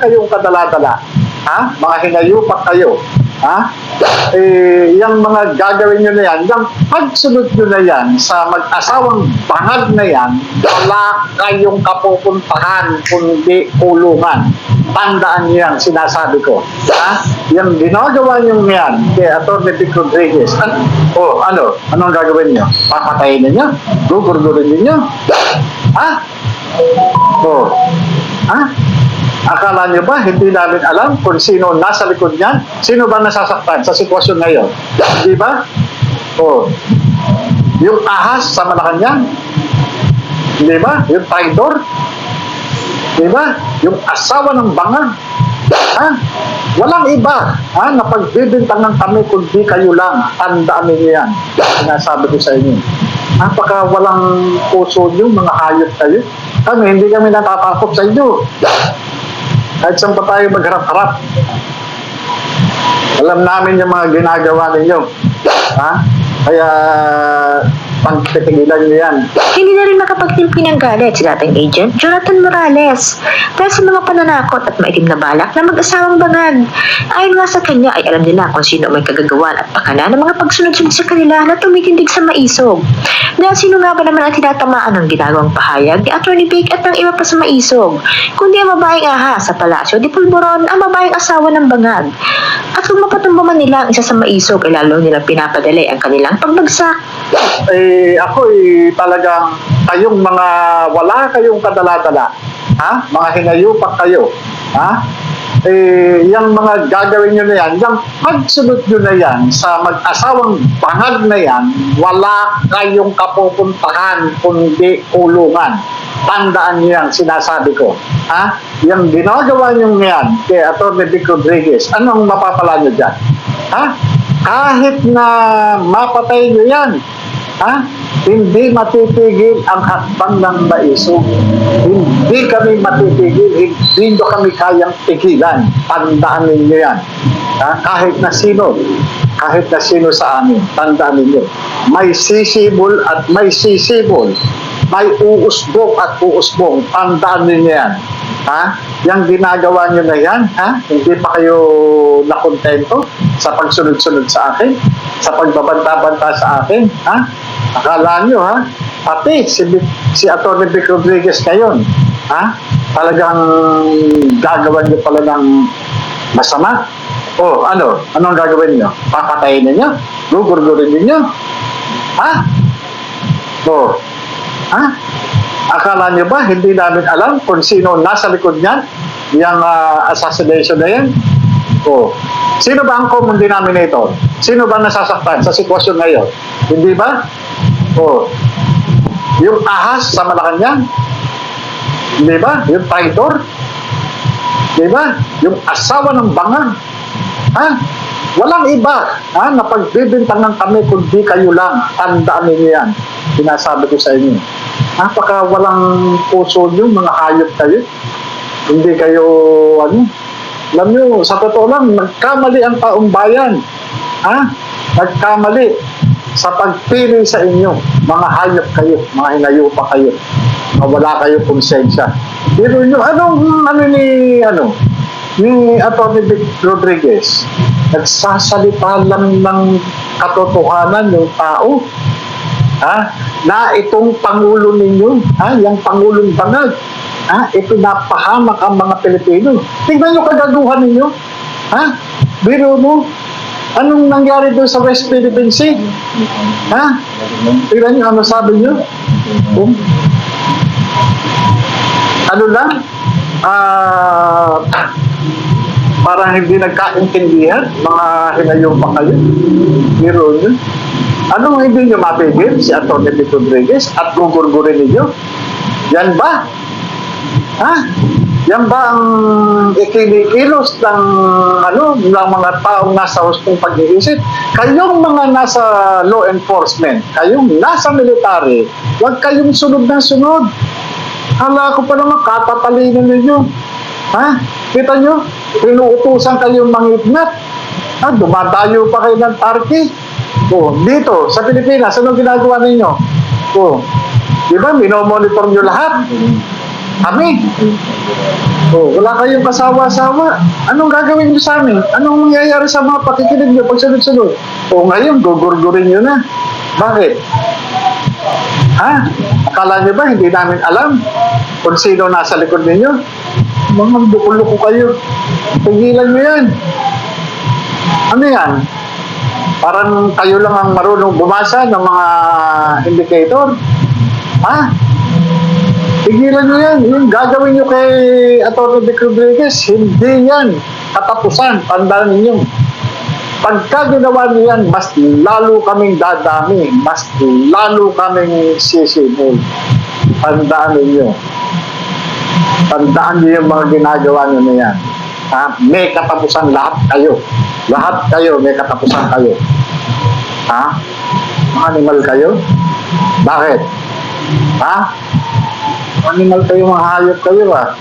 kayong kadaladala. Ha? Mga hinayupak kayo. Ha? Eh, yung mga gagawin nyo na yan, yung pagsunod nyo na yan sa mag-asawang bangag na yan, wala kayong kapupuntahan kundi kulungan. Tandaan nyo yan, sinasabi ko. Ha? Yung ginagawa nyo yan kay Atty. Vic Rodriguez, an oh, ano? Anong gagawin nyo? Papatayin ninyo? Gugurgurin ninyo? Ha? Oh. Ha? Akala niyo ba hindi namin alam kung sino nasa likod niyan? Sino ba nasasaktan sa sitwasyon ngayon? Di ba? Oh. Yung ahas sa Malacanang? Di ba? Yung traitor? Di ba? Yung asawa ng banga? Ha? Walang iba ha, na pagbibintangan kami kundi kayo lang. Tandaan niyo yan. Sinasabi ko sa inyo. Napaka walang puso niyo, mga hayop kayo. Kami, hindi kami natatakot sa inyo. Kahit saan pa tayo magharap-harap. Alam namin yung mga ginagawa ninyo. Ha? Kaya, pagtitigilan nyo yan. Hindi na rin makapagtimpi ng galit si dating agent Jonathan Morales dahil sa mga pananakot at maitim na balak na mag-asawang bangag. Ayon nga sa kanya ay alam nila kung sino may kagagawan at pakana ng mga pagsunod-sunod sa kanila na tumitindig sa maisog. Dahil sino nga ba naman ang tinatamaan ng ginagawang pahayag ni Atty. Vic at ng iba pa sa maisog, kundi ang babaeng aha sa Palasyo de Pulmoron ang babaeng asawa ng bangag. At kung mapatumba man nila ang isa sa maisog ay lalo nilang pinapadali ang kanilang pagbagsak. Eh, ako eh, talagang kayong mga wala kayong kadaladala, ha? Mga hinayupak kayo, ha? Eh, yung mga gagawin nyo na yan, yung pagsunod nyo na yan sa mag-asawang bangag na yan, wala kayong kapupuntahan kundi kulungan. Tandaan nyo yan, sinasabi ko. Ha? Yung ginagawa nyo yan kay Atty. Vic Rodriguez, anong mapapala nyo dyan? Ha? Kahit na mapatay nyo yan, Ha? Hindi matitigil ang hakbang ng maiso. Hindi kami matitigil, hindi nyo kami kayang tigilan. Tandaan ninyo yan. Ha? Kahit na sino, kahit na sino sa amin, tandaan ninyo. May sisibol at may sisibol. May uusbong at uusbong. Tandaan ninyo yan. Ha? Yang ginagawa nyo na yan, ha? Hindi pa kayo nakontento sa pagsunod-sunod sa akin, sa pagbabanta-banta sa akin, ha? Akala nyo, ha? Pati si, si Atty. Vic Rodriguez ngayon, ha? Talagang gagawan nyo pala ng masama. O, ano? Anong gagawin nyo? Papatayin ninyo? Gugurgurin ninyo? Ha? O, ha? Akala nyo ba hindi namin alam kung sino nasa likod niyan? Yung ah, assassination na yan? O, sino ba ang common denominator? Sino ba nasasaktan sa sitwasyon ngayon? Hindi ba? O, yung ahas sa Malacanang? Hindi ba? Yung traitor? Di ba? Yung asawa ng banga. Ha? Walang iba ha, na pagbibintangan kami kundi kayo lang. Tandaan ninyo yan. Sinasabi ko sa inyo. Napaka walang puso nyo, mga hayop kayo. Hindi kayo, ano, alam nyo, sa totoo lang, nagkamali ang taong bayan. Ha? Nagkamali sa pagpili sa inyo. Mga hayop kayo, mga hinayupa kayo. Na wala kayo konsensya. Pero nyo, anong, ano ni, ano, ni Atty. Vic Rodriguez, nagsasalita lang ng katotohanan yung tao. Ha? Na itong Pangulo ninyo, ha? Yung Pangulong Bangag, ha? Ito napahamak ang mga Pilipino. Tingnan nyo kagaguhan ninyo. Ha? Biro mo, anong nangyari doon sa West Philippine Sea? Ha? Tingnan nyo, ano sabi nyo? Um, ano lang? Ah, parang hindi nagkaintindihan, mga hinayon pa kayo. Biro nyo. Anong hindi nyo mapigil si. Vic Rodriguez at gugurgurin ninyo? Yan ba? Ha? Yan ba ang ikinikilos ng ano ng mga taong nasa hustong pag-iisip? Kayong mga nasa law enforcement, kayong nasa military, huwag kayong sunod na sunod. Hala ko pa naman katatalino ninyo. Ha? Kita nyo? Pinuutusan kayong mangignat. Ha? Dumadayo pa kayo ng Turkey. Oh, dito, sa Pilipinas, anong ginagawa ninyo? Oh, di ba, minomonitor nyo lahat? Kami. Oh, wala kayong kasawa-sawa. Anong gagawin niyo sa amin? Anong mangyayari sa mga pakikinig niyo pag sunod-sunod? O ngayon, gugurgurin niyo na. Bakit? Ha? Akala niyo ba hindi namin alam kung sino nasa likod ninyo? Mga bukulo-ko kayo. Pigilan niyo yan. Ano yan? Parang kayo lang ang marunong bumasa ng mga indicator. Ha? Pigilan nyo yan. Yung gagawin nyo kay Atty. Vic Rodriguez, hindi yan katapusan. Tandaan ninyo. Pagka ginawa nyo yan, mas lalo kaming dadami. Mas lalo kaming sisimul. Tandaan ninyo. Tandaan nyo yung mga ginagawa nyo na yan. Ha? May katapusan lahat kayo. Lahat kayo, may katapusan kayo. Ha? Animal kayo? Bakit? Ha? Animal kayo, mga hayop kayo ah.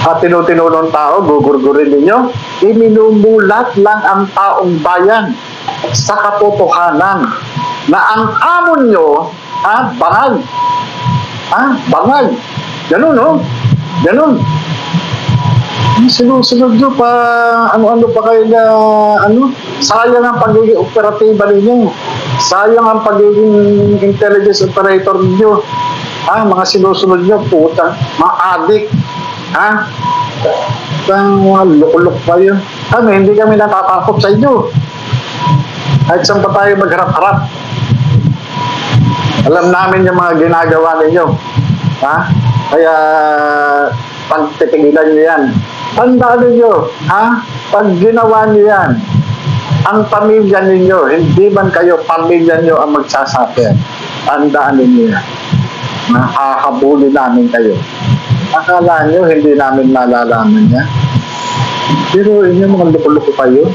At tinutino tao, gugurgurin ninyo, iminumulat lang ang taong bayan sa katotohanan na ang amon nyo, ha, bangag. Ha, bangag. Ganun, no? Ganun. Sinusunod nyo pa, ano-ano pa kayo na, ano, sayang ang pagiging operatiba ninyo. Sayang ang pagiging intelligence operator ninyo. Ha, mga sinusunod nyo, puta, mga adik. Ha? Ang mga lukulok pa yun. Kami, hindi kami natatakot sa inyo. Kahit saan pa tayo magharap-harap. Alam namin yung mga ginagawa ninyo. Ha? Kaya, pagtitigilan nyo yan. Tandaan ninyo, ha? Pag ginawa nyo yan, ang pamilya ninyo, hindi man kayo pamilya nyo ang magsasuffer. Tandaan ninyo yan. Nakakabuli namin kayo. Akala nyo, hindi namin nalalaman niya. Pero inyo mga luko-luko kayo,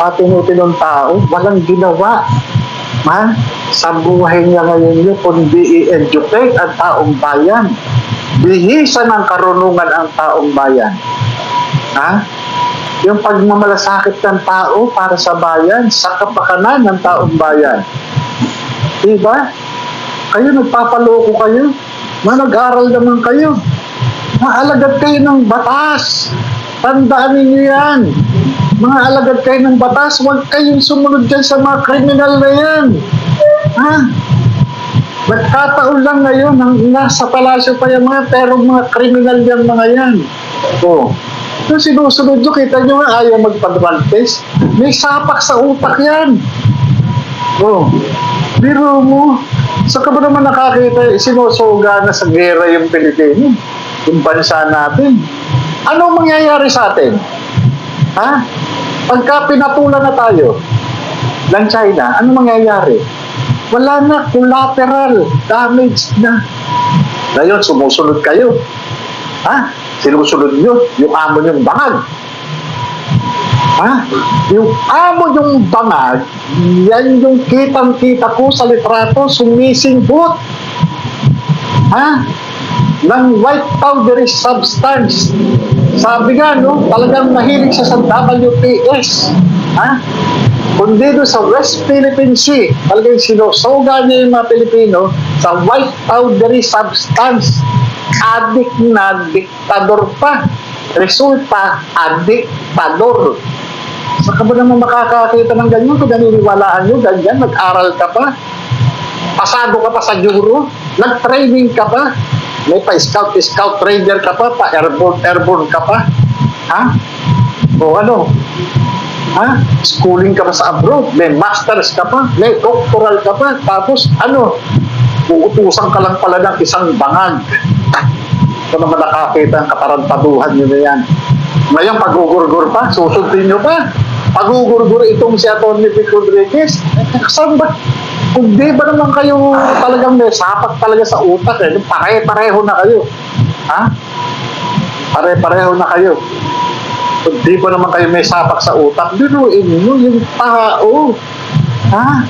patinutinong tao, walang ginawa. Ha? Sa buhay niya ngayon nyo, kundi i-educate ang taong bayan. Bihisa ng karunungan ang taong bayan. Ha? Yung pagmamalasakit ng tao para sa bayan, sa kapakanan ng taong bayan. Diba? Kayo nagpapaloko kayo. Na nag-aral naman kayo. Maalagad kayo ng batas. Tandaan ninyo yan. Mga alagad kayo ng batas, huwag kayong sumunod dyan sa mga kriminal na yan. Ha? Nagkataon lang ngayon, nasa palasyo pa yung mga, pero mga kriminal yung mga yan. O, yung sinusunod nyo, kita nyo nga, ayaw magpa-advantage. May sapak sa utak yan. O, biro mo, sa ka ba naman nakakita, sinusuga na sa gera yung Pilipino, yung bansa natin. Ano mangyayari sa atin? Ha? Pagka pinatulan na tayo ng China, ano mangyayari? Wala na, collateral damage na. Ngayon, sumusunod kayo. Ha? Sinusunod nyo, yung amo yung bangag. Ha? Yung amo yung bangag, yan yung kitang-kita ko sa litrato, sumisinghot. Ha? Ng white powdery substance. Sabi nga, no, talagang mahilig siya sa WPS. Ha? Kundi doon sa West Philippine Sea, talagang sinusoga niya yung mga Pilipino sa white powdery substance. Adik na diktador pa. Resulta, adiktador. Saka ba naman makakakita ng ganyan kung naniniwalaan nyo, ganyan, nag-aral ka pa, pasado ka pa sa Euro, nag-training ka pa, may pa-scout, scout trader ka pa, pa-airborne, airborne ka pa, ha? O ano? Ha? Schooling ka pa sa abroad, may masters ka pa, may doctoral ka pa, tapos ano? Uutusan ka lang pala ng isang bangag. Ito naman nakakita ang katarantaduhan nyo na yan. Ngayon, pagugurgur pa, susundin nyo pa. Pagugurgur itong si Atty. Vic Rodriguez, eh, saan ba? Kung di ba naman kayo talagang may sapat talaga sa utak, eh, pare-pareho na kayo. Ha? Pare-pareho na kayo. Kung di ba naman kayo may sapak sa utak, biruin nyo yung tao. Ha?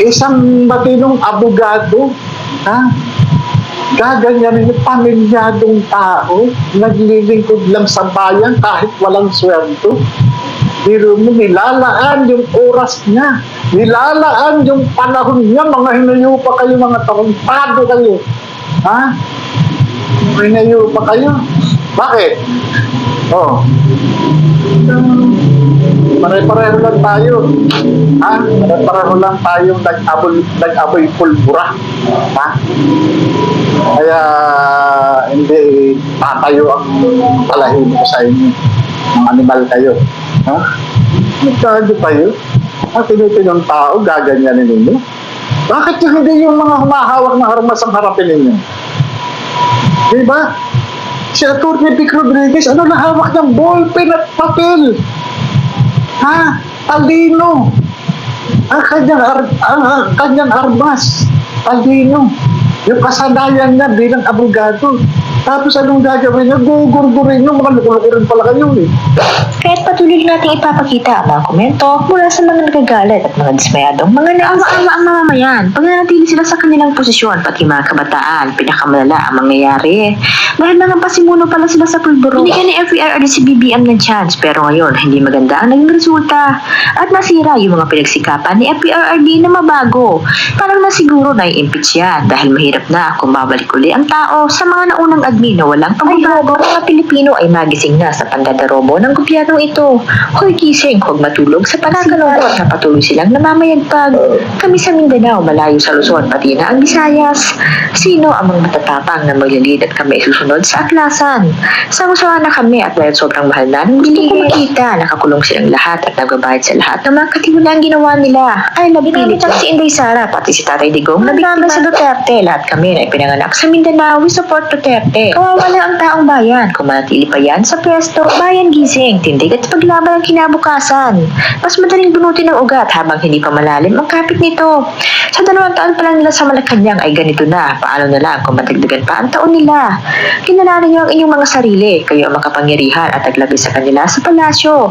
Isang matinong abogado, ha? Gaganyanin yung pamilyadong tao, naglilingkod lang sa bayan kahit walang sweldo. Pero mo, nilalaan yung oras niya. Nilalaan yung panahon niya. Mga hinayo pa kayo, mga tarantado kayo. Ha? Mga hinayo pa kayo. Bakit? Oh. Pare-pareho lang tayo. Ha? Pare-pareho lang tayong nag-aboy, nag-aboy pulbura. Ha? Kaya hindi tatayo ang palahin ko sa inyo. Ang animal kayo. Ha? Nagkago kayo? Ang tinipinong tao, gaganyanin ninyo? Bakit hindi yung mga humahawak ng armas ang harapin ninyo? Diba? Si Atty. Vic Rodriguez, ano na hawak niyang ballpen at papel? Ha? Talino. Ang kanyang, ar- ang, ang kanyang armas. Talino. Yung kasanayan niya bilang abogado. Tapos anong gagawin niya? Gugurgurin niyo. Mga lukulukurin pala kayo eh. Kaya't patuloy nating ipapakita ang mga komento mula sa mga nagagalit at mga dismayadong mga naawa-awa ang mamamayan. Pag nanatili sila sa kanilang posisyon, pati mga kabataan, pinakamalala ang mangyayari. Dahil mga pasimuno pala sila sa pulburo. Binigyan ni FERD si BBM ng chance, pero ngayon, hindi maganda ang naging resulta. At nasira yung mga pinagsikapan ni FERD na mabago. Parang nasiguro na i-impeach yan dahil mahirap na kung babalik uli ang tao sa mga naunang admin na walang pagbabago. Ang mga Pilipino ay magising na sa pandadarobo ng gobyernong ito. Hoy gising, huwag matulog sa panakalungkot na patuloy silang namamayagpag. Kami sa Mindanao, malayo sa Luzon, pati na ang Visayas. Sino ang mga matatapang na maglalid at kami susunod sa aklasan? Sangusawa na kami at dahil sobrang mahal na ng bilihin. Kita, nakakulong silang lahat at nagbabayad sa lahat ng mga katimulang ginawa nila. Ay, nabipilit lang si Inday Sara, pati si Tatay Digong, nabiktima sa Duterte. Lahat kami na ipinanganak sa Mindanao, we support Duterte. Kawawa na ang taong bayan. Kung manatili pa yan sa pwesto, bayan gising, tindig at paglaban ang kinabukasan. Mas madaling bunutin ng ugat habang hindi pa malalim ang kapit nito. Sa dalawang taon pa lang nila sa Malacanang ay ganito na. Paano na lang kung matagdagan pa ang taon nila? Kinalanan niyo ang inyong mga sarili. Kayo ang makapangyarihan at taglagay sa kanila sa palasyo.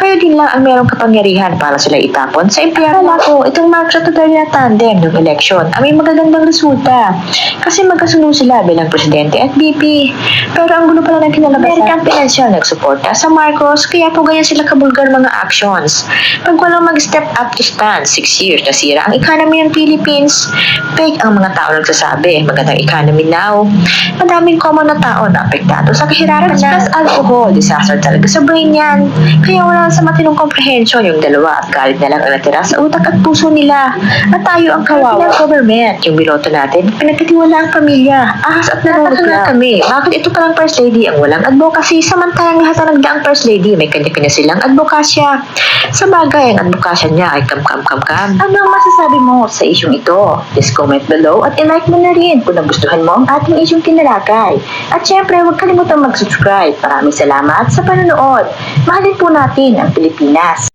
Kayo din lang ang merong kapangyarihan para sila itapon sa impyerno. Akala ko, itong Marcos at Duterte tandem ng eleksyon ay may magagandang resulta. Kasi magkasunod sila bilang presidente at VP. Pero ang gulo pala ng kinalabasan. American Financial nagsuporta sa Marcos kaya po ganyan sila kabulgar mga actions. Pag walang mag-step up to stand, 6 years nasira ang economy ng Philippines. Fake ang mga tao nagsasabi, magandang economy now. Madaming common na tao na apektado sa kahirapan na. Plus alcohol, disaster talaga sa brain yan. Kaya wala sa matinong comprehension yung dalawa at galit na lang ang natira sa utak at puso nila. At tayo ang kawawa. Ng government, yung biloto natin, pinagkatiwala ang pamilya. Ahas at narunod lang kami. Bakit ito palang first lady ang walang advocacy samantalang lahat na nagdaang first lady may kanya-kanya silang advokasya. Sa bagay, ang advokasya niya ay kam-kam-kam-kam. Ano ang masasabi mo sa isyong ito? Just comment below at i-like mo na rin kung nagustuhan mo ang ating isyong tinalakay. At syempre, huwag kalimutang mag-subscribe. Maraming salamat sa panonood. Mahalin po natin ang Pilipinas.